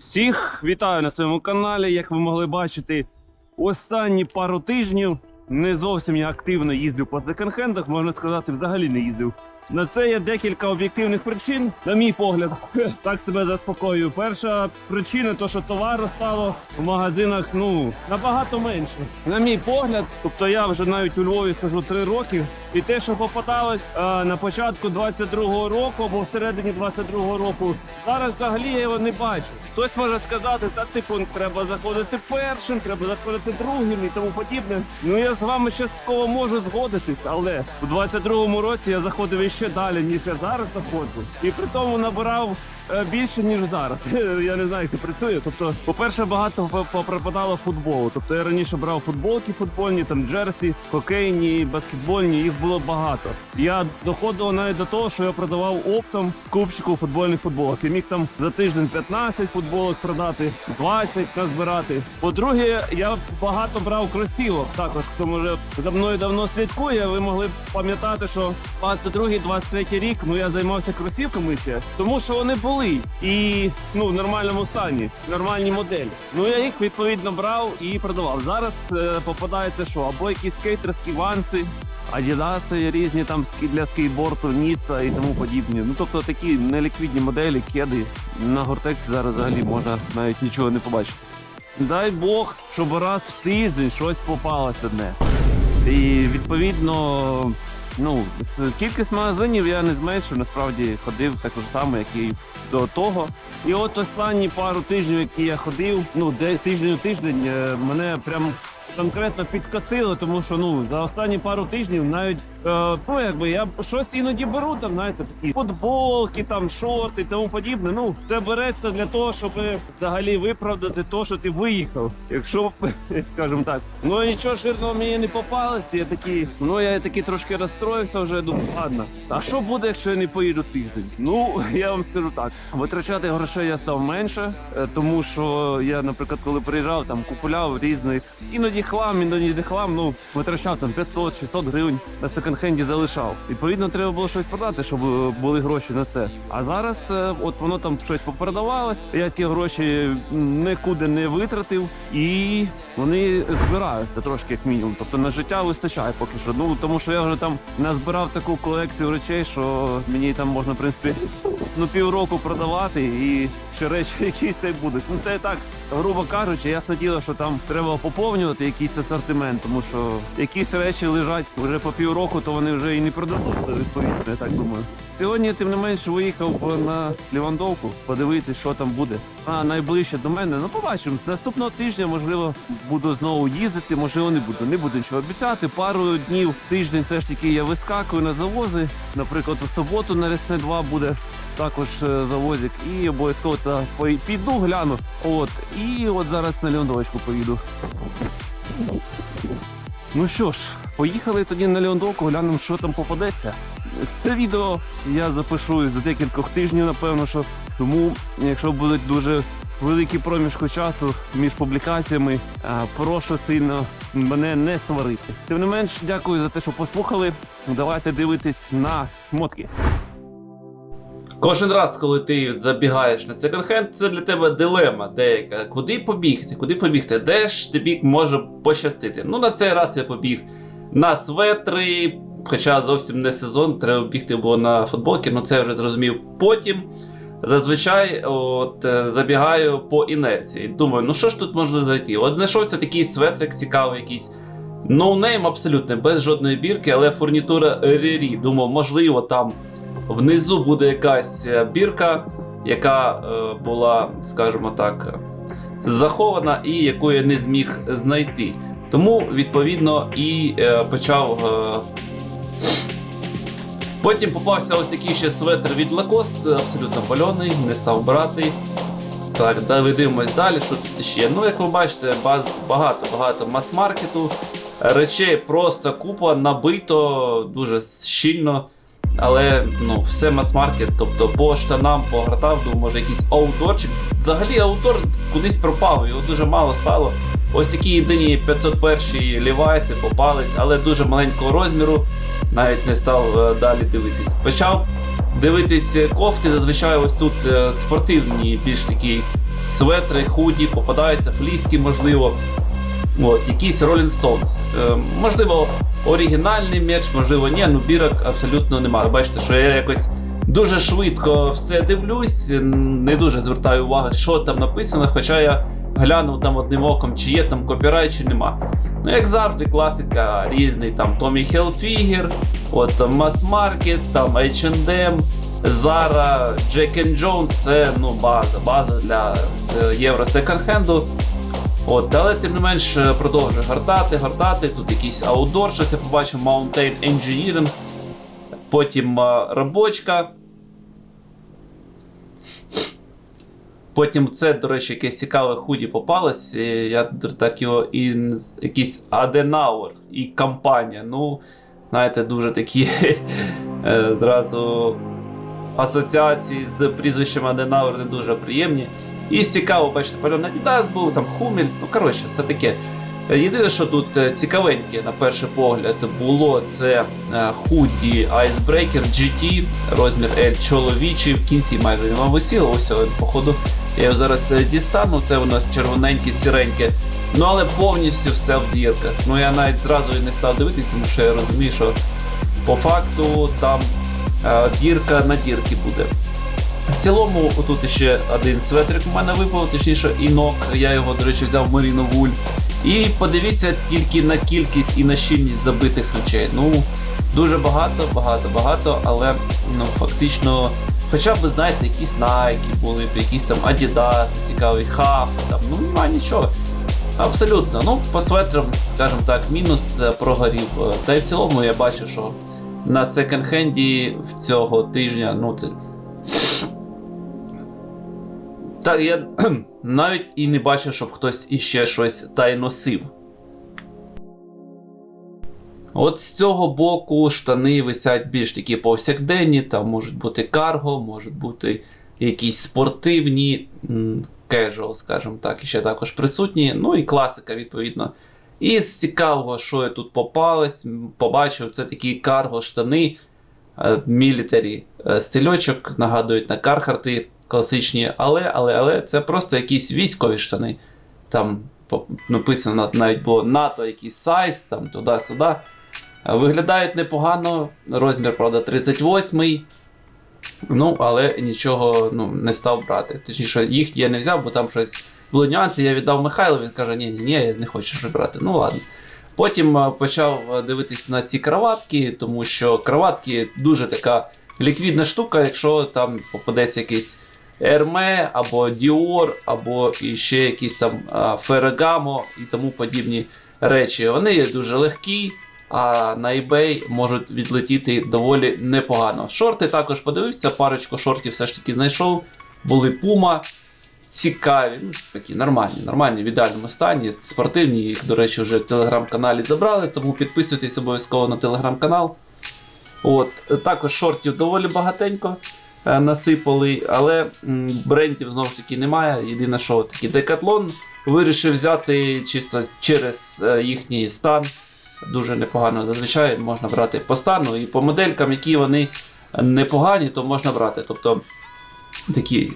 Всіх вітаю на своєму каналі. Як ви могли бачити, останні пару тижнів не зовсім я активно їздив по секонд-хендах, можна сказати, взагалі не їздив. На це є декілька об'єктивних причин, на мій погляд, так себе заспокоюю. Перша причина то, що товару стало в магазинах ну набагато менше. На мій погляд, тобто я вже навіть у Львові сижу три роки, і те, що попадалось а, на початку 22-го року або всередині 22-го року, зараз взагалі я його не бачу. Хтось може сказати, та типу треба заходити першим, треба заходити другим і тому подібне. Ну я з вами частково можу згодитись, але у 22-му році я заходив іще далі, ніж я зараз заходжу. І при тому набирав більше, ніж зараз. Я не знаю, як це працює. Тобто, по-перше, багато по- попропадало футболу. Тобто я раніше брав футболки футбольні, там джерсі, хокейні, баскетбольні, їх було багато. Я доходив навіть до того, що я продавав оптом купчику футбольних футболок. Я міг там за тиждень 15 футболок продати, 20 назбирати. По-друге, я багато брав кросівок. Також хто може за мною давно слідкує, ви могли б пам'ятати, що 22-23 рік ну я займався кросівками ще, тому що вони були і ну в нормальному стані, нормальні моделі. Ну я їх відповідно брав і продавав. Зараз е, попадається що або якісь скейтерські ванси. Адідаси різні там для скейтборду, Ніца і тому подібні. Ну тобто такі неліквідні моделі, кеди. На гортексі зараз взагалі можна навіть нічого не побачити. Дай Бог, щоб раз в тиждень щось попалося одне. І відповідно, ну, з- кількість магазинів я не зменшив, насправді ходив так само, як і до того. І от останні пару тижнів, які я ходив, ну, де тиждень у тиждень, е, мене прям конкретно підкосило, тому що ну за останні пару тижнів навіть е, ну якби я щось іноді беру, там знаєте, такі футболки, там шорти тому подібне. Ну це береться для того, щоб взагалі виправдати те, що ти виїхав. Якщо скажімо так, ну нічого жирного мені не попалось, я такий, ну я такий трошки розстроївся вже. Думаю, ладно, а що буде, якщо я не поїду тиждень? Ну я вам скажу так, витрачати грошей я став менше, е, тому що я, наприклад, коли приїжджав, там купував різних іноді хлам, іноді не хлам, ну витрачав там 500-600 гривень на секонд-хенді залишав. Відповідно, треба було щось продати, щоб е, були гроші на це. А зараз е, от воно там щось попродавалось, я ті гроші нікуди не витратив, і вони збираються трошки як мінімум. Тобто на життя вистачає поки що. Ну тому що я вже там назбирав таку колекцію речей, що мені там можна в принципі ну півроку продавати і ще речі якісь та будуть. Ну це так, грубо кажучи, ясне діло, що там треба поповнювати якийсь асортимент, тому що якісь речі лежать вже по півроку, то вони вже і не продадуться, відповідно, я так думаю. Сьогодні, тим не менш, виїхав на Лівандовку, подивитися, що там буде. А найближче до мене, ну побачимо. Наступного тижня, можливо, буду знову їздити, можливо, не буду. Не буду нічого обіцяти. Пару днів тиждень все ж таки я вискакую на завози. Наприклад, у суботу на Ресне 2 буде також е, завозик. І обов'язково піду, гляну. От. І от зараз на Леондовочку поїду. Ну що ж, поїхали тоді на Леондовку, глянемо, що там попадеться. Це відео я запишу за декількох тижнів, напевно, що тому, якщо будуть дуже великі проміжки часу між публікаціями, прошу сильно мене не сварити. Тим не менш, дякую за те, що послухали. Давайте дивитись на шмотки. Кожен раз, коли ти забігаєш на секонд-хенд, це для тебе дилема деяка. Куди побігти? Куди побігти? Де ж тобі може пощастити? Ну, на цей раз я побіг на светри, хоча зовсім не сезон, треба бігти було на футболки, ну це я вже зрозумів потім. Зазвичай от, е, забігаю по інерції. Думаю, ну що ж тут можна знайти? От знайшовся такий светрик цікавий якийсь. Ноунейм абсолютно, без жодної бірки, але фурнітура Рірі. Думав, можливо, там внизу буде якась е, бірка, яка е, була, скажімо так, захована і яку я не зміг знайти. Тому, відповідно, і е, почав. Е, Потім попався ось такий ще светр від це абсолютно пальоний, не став брати. Так, далі дивимось далі, що тут ще. Ну, як ви бачите, багато багато мас-маркету. Речей просто купа, набито дуже щільно. Але ну, все мас-маркет, тобто по штанам, по гратам, може якийсь аутдорчик. Взагалі аутдор кудись пропав, його дуже мало стало. Ось такі єдині 501 лівайси попались, але дуже маленького розміру. Навіть не став е, далі дивитись. Почав дивитись кофти, зазвичай ось тут е, спортивні, більш такі светри, худі, попадаються, фліски, можливо. От, якісь Rolling Stones. Е, можливо, оригінальний меч, можливо, ні, ну бірок абсолютно немає. Бачите, що я якось дуже швидко все дивлюсь, не дуже звертаю увагу, що там написано, хоча я глянув там одним оком, чи є там копірайт, чи нема. Ну, як завжди, класика різний там Tommy Hilfiger, от Mass Market, там H&M, Zara, Jack Jones, це ну, база, база для е, євро секонд-хенду. От, але тим не менш е, продовжую гортати, гортати. Тут якийсь аудор, щось я побачив, Mountain Engineering, потім е, Потім це, до речі, якесь цікаве худі попалось. Я так його і якийсь Аденауер і компанія. Ну, знаєте, дуже такі е, зразу асоціації з прізвищем Аденауер не дуже приємні. І цікаво, бачите, пальон Adidas був, там Хумельс, ну коротше, все таке. Єдине, що тут е, цікавеньке, на перший погляд, було це е, худі Icebreaker GT, розмір L чоловічий, в кінці майже воно висіло, ось він, походу. Я його зараз е, дістану, це воно червоненьке, сіреньке. Ну але повністю все в дірках. Ну я навіть зразу і не став дивитись, тому що я розумію, що по факту там е, дірка на дірки буде. В цілому, отут ще один светрик у мене випав, точніше, інок. Я його, до речі, взяв Маріно Вуль. І подивіться тільки на кількість і на щільність забитих ключей. Ну, дуже багато, багато, багато, але ну, фактично, хоча б, знаєте, якісь Nike були, якісь там Adidas, цікавий Half, там, ну нема нічого. Абсолютно. Ну, по светрам, скажімо так, мінус е, прогорів. Е, Та й в цілому я бачу, що на секонд-хенді в цього тижня, ну, це так, я навіть і не бачив, щоб хтось іще щось та й носив. От з цього боку штани висять більш такі повсякденні, там можуть бути карго, можуть бути якісь спортивні, casual, скажімо так, і ще також присутні. Ну і класика, відповідно. І з цікавого, що я тут попалось, м, побачив, це такі карго штани, мілітарі стильочок, нагадують на кархарти класичні, але, але, але це просто якісь військові штани. Там написано навіть було НАТО, якийсь сайз, там туди-сюди. Е, Виглядають непогано, розмір, правда, 38 Ну, але нічого ну, не став брати. Точніше, їх я не взяв, бо там щось були нюанси. Я віддав Михайлу, він каже: ні, ні, ні, я не хочу щось брати. Ну ладно. Потім е, почав е, дивитись на ці краватки, тому що краватки дуже така ліквідна штука, якщо там попадеться якийсь Ерме або Dior, або ще якісь там Ferragamo і тому подібні речі. Вони дуже легкі, а на eBay можуть відлетіти доволі непогано. Шорти також подивився, парочку шортів все ж таки знайшов. Були Puma. Цікаві, ну, такі нормальні, нормальні в ідеальному стані, спортивні. Їх, до речі, вже в телеграм-каналі забрали, тому підписуйтесь обов'язково на телеграм-канал. От, також шортів доволі багатенько е, насипали, але м, брендів знову ж таки немає. Єдине, що такий декатлон вирішив взяти чисто через е, їхній стан. Дуже непогано. Зазвичай можна брати по стану і по моделькам, які вони непогані, то можна брати. Тобто такі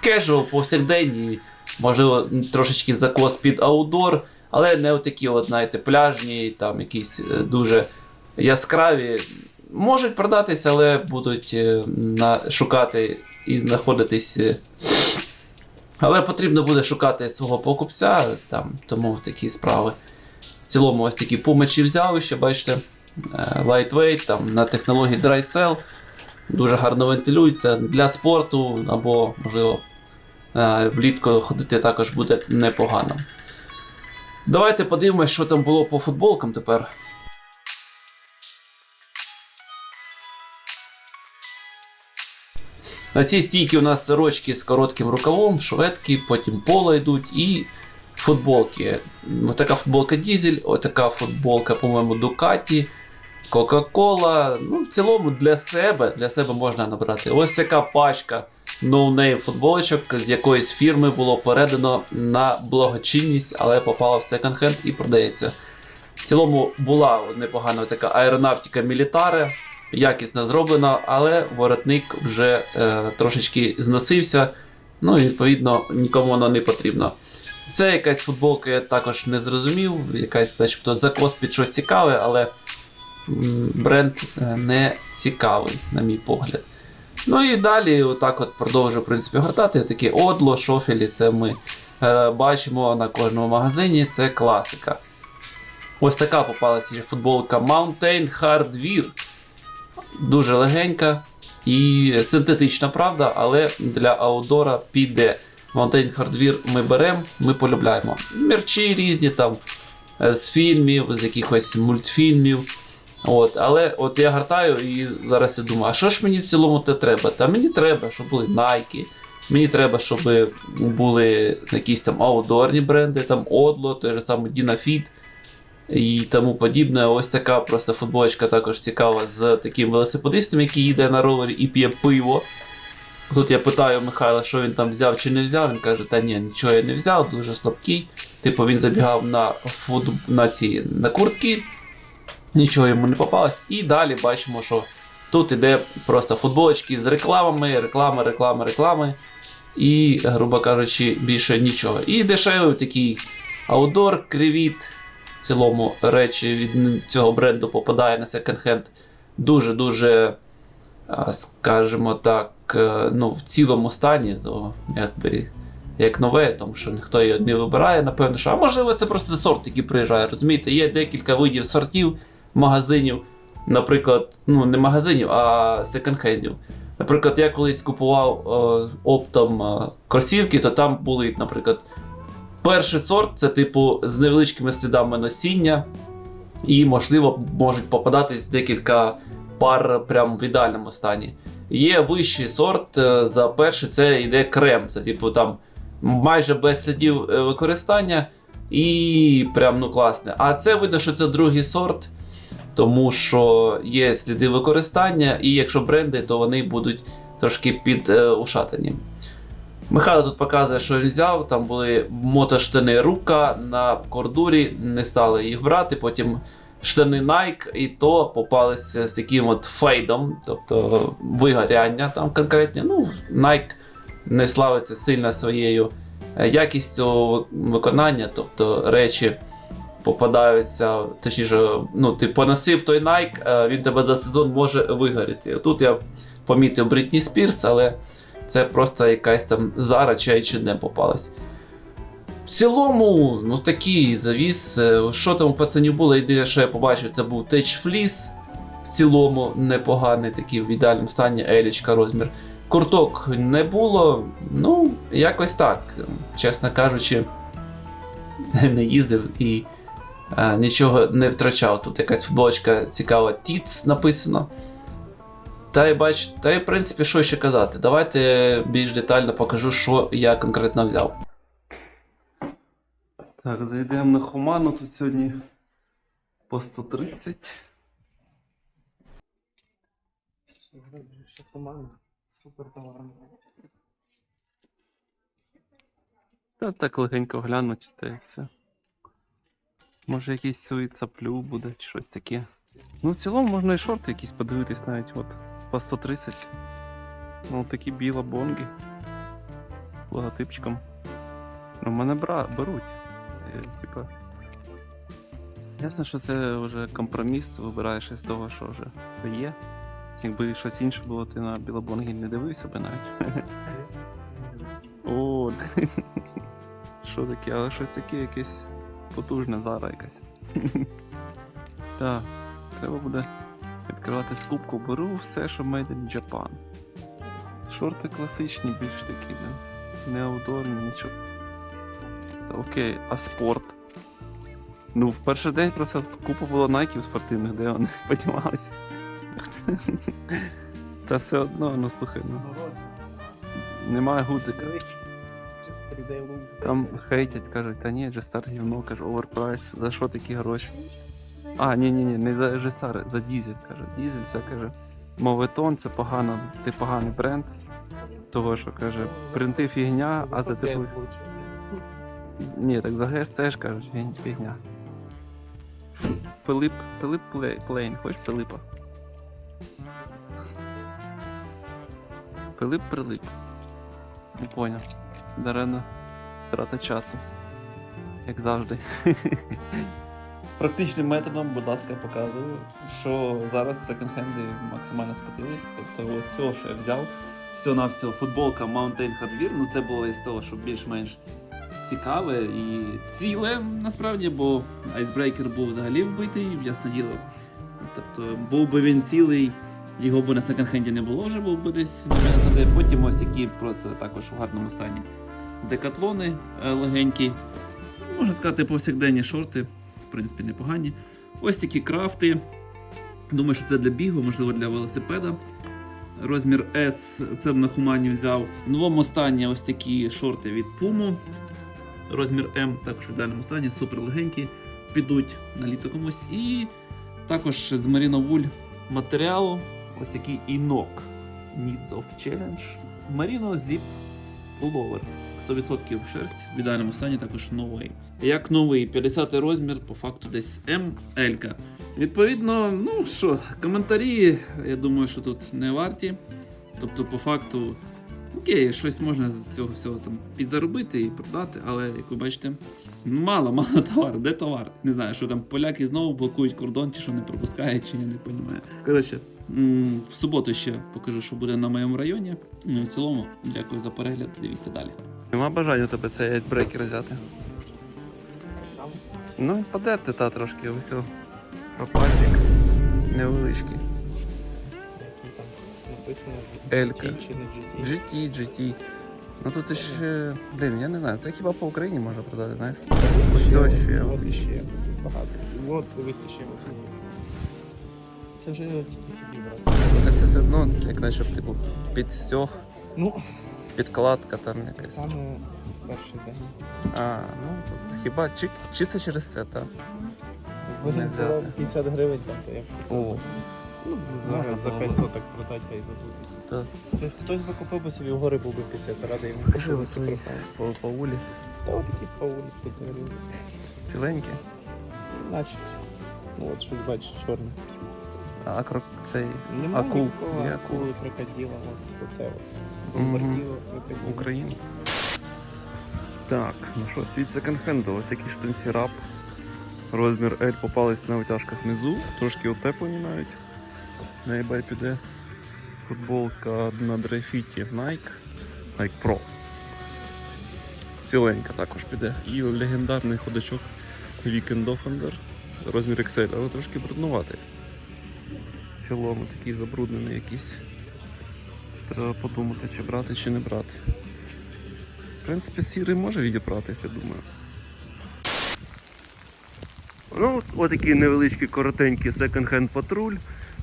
кежуал, повсякденні, можливо, трошечки закос під аудор, але не отакі, от, знаєте, пляжні, там якісь е, дуже яскраві. Можуть продатися, але будуть е, на, шукати і знаходитись. е, Але потрібно буде шукати свого покупця, там, тому такі справи. В цілому, ось такі пумачі взяли ще, бачите, е, lightweight, там на технології Dry Cell. Дуже гарно вентилюється для спорту або, можливо, е, влітку ходити також буде непогано. Давайте подивимось, що там було по футболкам тепер. На цій стійці у нас сорочки з коротким рукавом, шведки, потім поло йдуть і футболки. Така футболка Дізель, ось така футболка, по-моєму, Дукаті, Кока-Кола. Ну, в цілому для себе, для себе можна набрати. Ось така пачка ноунейм футболочок з якоїсь фірми було передано на благочинність, але попала в секонд-хенд і продається. В цілому була непогана така аеронавтика Мілітаре, якісно зроблена, але воротник вже е, трошечки зносився. Ну і відповідно нікому воно не потрібно. Це якась футболка, я також не зрозумів, якась начебто закос під щось цікаве, але бренд е, не цікавий, на мій погляд. Ну і далі, отак от продовжую в принципі, гортати. Такі одло, шофелі, це ми е, бачимо на кожному магазині, це класика. Ось така попалася футболка Mountain Hardware. Дуже легенька і синтетична, правда, але для аудора піде. Mountain Hardware ми беремо, ми полюбляємо. Мерчі різні там е, з фільмів, з якихось мультфільмів. От, але от я гартаю і зараз я думаю, а що ж мені в цілому те треба? Та мені треба, щоб були Nike, мені треба, щоб були якісь там аудорні бренди, там Odlo, той же самий Dynafit і тому подібне. Ось така просто футболочка також цікава з таким велосипедистом, який їде на ровері і п'є пиво. Тут я питаю Михайла, що він там взяв чи не взяв. Він каже, та ні, нічого я не взяв, дуже слабкий. Типу він забігав на фут... на ці на куртки, нічого йому не попалось. І далі бачимо, що тут іде просто футболочки з рекламами, реклами, реклами, реклами. І, грубо кажучи, більше нічого. І дешевий такий аудор, кривіт. В цілому речі від цього бренду попадає на секонд-хенд дуже-дуже, скажімо так, ну, в цілому стані, то, якби, як нове, тому що ніхто її не вибирає, напевно, що. А можливо, це просто сорт, який приїжджає. Розумієте, є декілька видів сортів, магазинів, наприклад, ну не магазинів, а секонд-хендів. Наприклад, я колись купував е, оптом е, кросівки, то там були, наприклад, перший сорт це типу з невеличкими слідами носіння, і, можливо, можуть попадатись декілька пар прямо в ідеальному стані. Є вищий сорт, е, за перший це йде крем. Це типу там майже без слідів е, використання і прям ну класне. А це видно, що це другий сорт, тому що є сліди використання, і якщо бренди, то вони будуть трошки підушатані. Михайло тут показує, що він взяв. Там були мотоштани рука на кордурі, не стали їх брати. Потім штани Nike, і то попалися з таким от фейдом, тобто вигоряння там конкретні. Ну, Nike не славиться сильно своєю е, якістю виконання, тобто речі попадаються, точніше, ну, ти поносив той Nike, е, він тебе за сезон може вигоріти. Тут я помітив Брітні Спірс, але це просто якась там Zara чи H&M попалась. В цілому, ну такий завіс. Е, Що там у пацанів було? Єдине, що я побачив, це був Fleece. В цілому непоганий, такий в ідеальному стані елічка розмір. Курток не було. Ну, якось так. Чесно кажучи, не їздив і е, нічого не втрачав. Тут якась футболочка цікава, Tits написано. Та й бач, та й в принципі, що ще казати. Давайте більш детально покажу, що я конкретно взяв. Так, зайдемо на Хуману тут сьогодні по 130. Ще туман. Супер товарно. Та так легенько глянуть, та й все. Може якийсь свій цаплю буде чи щось таке. Ну, в цілому можна і шорти якісь подивитись навіть от по 130. Ну, такі біла бонги. Логотипчиком. Ну, мене бра... беруть. Типа. Ясно, що це вже компроміс, вибираєш із того, що вже є. Якби щось інше було, ти на білобонгі не дивився би навіть. О, що таке, але щось таке якесь потужне зара якась. Так, треба буде відкривати скупку. Беру все, що made in Japan. Шорти класичні, більш такі, блін. Не аудорні, нічого. Окей, а спорт? Ну, в перший день просто купа було найків спортивних, де вони подівалися. Та все одно, ну слухай, ну. Немає гудзика. Just 3D lose. Там хейтять, кажуть, та ні, Джестар гівно, каже, оверпрайс, за що такі гроші? А, ні, ні, ні, не за Джестар, за Дізель, каже. Дізель це каже. Моветон це погано, це поганий бренд. Того, що каже, принти фігня, а за типу. Ні, так за ГС теж кажуть, фігня-. Пилип, Пилип Плей- Плейн, хочеш Пилипа? Пилип Прилип. Не поняв. Дарена трата часу. Як завжди. Практичним методом, будь ласка, показую, що зараз секонд-хенди максимально скатились. Тобто ось все, що я взяв, все на все, футболка Mountain Hardware, ну це було із того, що більш-менш цікаве і ціле насправді, бо айсбрейкер був взагалі вбитий, ясне діло. Тобто був би він цілий, його б на секонд-хенді не було, вже був би десь. Потім ось які просто також у гарному стані. Декатлони е, легенькі. Можна сказати, повсякденні шорти, в принципі, непогані. Ось такі крафти. Думаю, що це для бігу, можливо, для велосипеда. Розмір S це на Хумані взяв. В новому стані ось такі шорти від Puma. Розмір М також в ідеальному стані, супер легенькі, підуть на літо комусь. І також з Wool матеріалу ось такий інок. Needs of Challenge. Merino Zip Pullover. 100% шерсть в ідеальному стані також новий. Як новий, 50 розмір, по факту десь ML. Відповідно, ну що, коментарі, я думаю, що тут не варті. Тобто, по факту, окей, щось можна з цього всього там підзаробити і продати, але як ви бачите, мало, мало товару. Де товар? Не знаю, що там поляки знову блокують кордон, чи що не пропускають, чи я не розумію. Коротше, в суботу ще покажу, що буде на моєму районі. Ну, в цілому, дякую за перегляд. Дивіться далі. Нема бажання у тебе цей айсбрейкер взяти. Ну, подерти та трошки ось о, пропальник. Невеличкий. Там написано Елька. GT чи не GT. GT, GT. Ну тут ще. Блін, я не знаю, це хіба по Україні можна продати, знаєш? Ось Ще. От іще багато. От дивись ще. от. Це вже тільки собі брати. Так це все одно, як наче, типу, підстьох, Ну, підкладка там якась. саме перший день. А, ну це хіба чи, чи це через це, так? Якби Не було взяти. 50 гривень, там, то я б О, ну, зараз за 500 так продати та й забути. так. Тобто хтось би купив би собі в гори був би після заради йому. Покажи купив би свої. По, по улі. Та от такі паули тут гривень. Ціленькі. Наче. Ну от щось бачиш чорне. А крок цей Нема акул. Є акули акул. крокодила, от оце от. Мгм. Бомбарділо. Україну. Так, ну що, світ секонд-хенду, ось такі штанці рап. Розмір L попались на витяжках внизу, трошки утеплені навіть. На eBay піде футболка на дрейфіті Nike, Nike Pro. Ціленька також піде. І легендарний ходачок Weekend. Розмір XL, але трошки бруднуватий. В цілому такий забруднений якийсь. Треба подумати, чи брати, чи не брати. В принципі, сірий може відібратися, думаю. Ну, от такий невеличкий коротенький секонд-хенд патруль.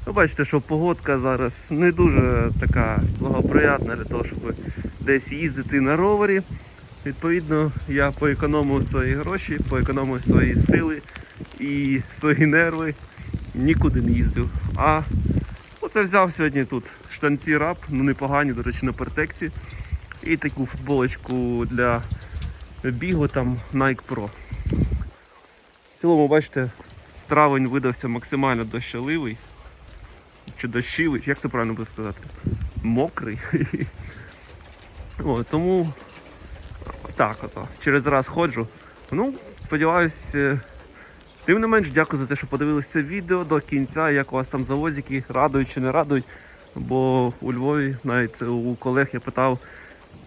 Ви бачите, що погодка зараз не дуже така благоприятна для того, щоб десь їздити на ровері. Відповідно, я поекономив свої гроші, поекономив свої сили і свої нерви. Нікуди не їздив. А оце взяв сьогодні тут штанці рап, ну непогані, до речі, на пертексі. І таку футболочку для бігу там Nike Pro. В цілому, бачите, травень видався максимально дощаливий. Чи дощивий, як це правильно буде сказати? Мокрий. О, тому так ото. Через раз ходжу. Ну, сподіваюсь, е, тим не менш, дякую за те, що подивилися це відео до кінця, як у вас там завозики, радують чи не радують. Бо у Львові навіть у колег я питав,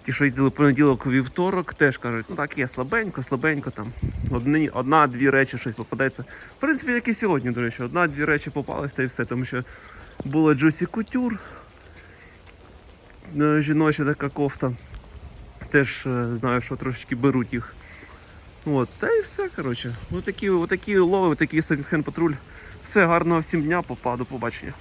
ті, що їздили понеділок вівторок, теж кажуть, ну так є слабенько, слабенько там. Одна-дві речі щось попадається. В принципі, як і сьогодні, до речі, одна-дві речі попались та і все, тому що була Juicy Couture, е, жіноча така кофта. Теж е, знаю, що трошечки беруть їх. От, та і все, коротше. Отакі, отакі лови, отакий секонд-хенд патруль. Все, гарного всім дня, попаду, побачення.